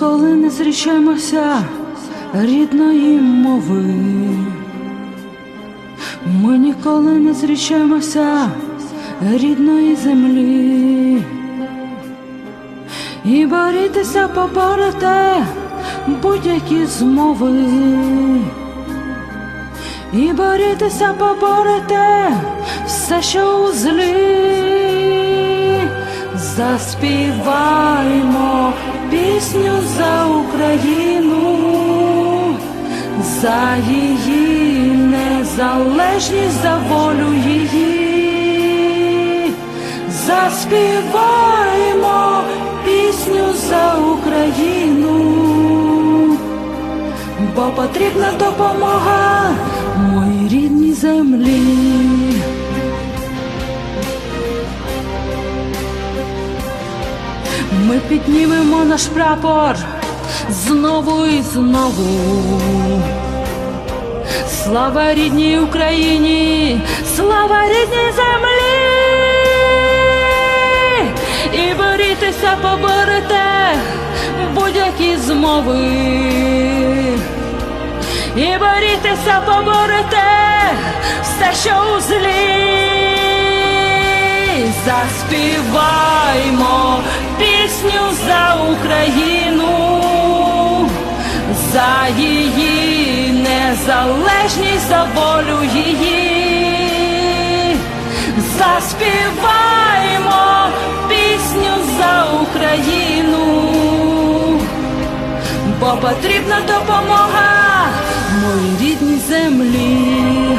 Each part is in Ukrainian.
ніколи не зрічаємося рідної мови. Ми ніколи не зрічаємося рідної землі. І борітеся поборете будь-які змови. І борітеся поборете все, що у злі. Заспіваємо за її незалежність, за волю її. Заспіваємо пісню за Україну, бо потрібна допомога моїй рідній землі. Ми піднімемо наш прапор знову і знову. Слава рідній Україні, слава рідній землі, і борітеся, поборете будь-які змови, і борітеся, поборете все, що у злі. Заспіваймо пісню за Україну, за її незалежність, за волю її. заспіваємо пісню за Україну, бо потрібна допомога моїй рідній землі.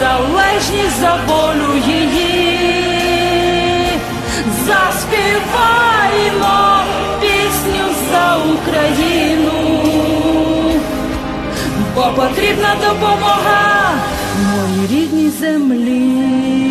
незалежність, за волю її. заспіваємо пісню за Україну, бо потрібна допомога моїй рідній землі.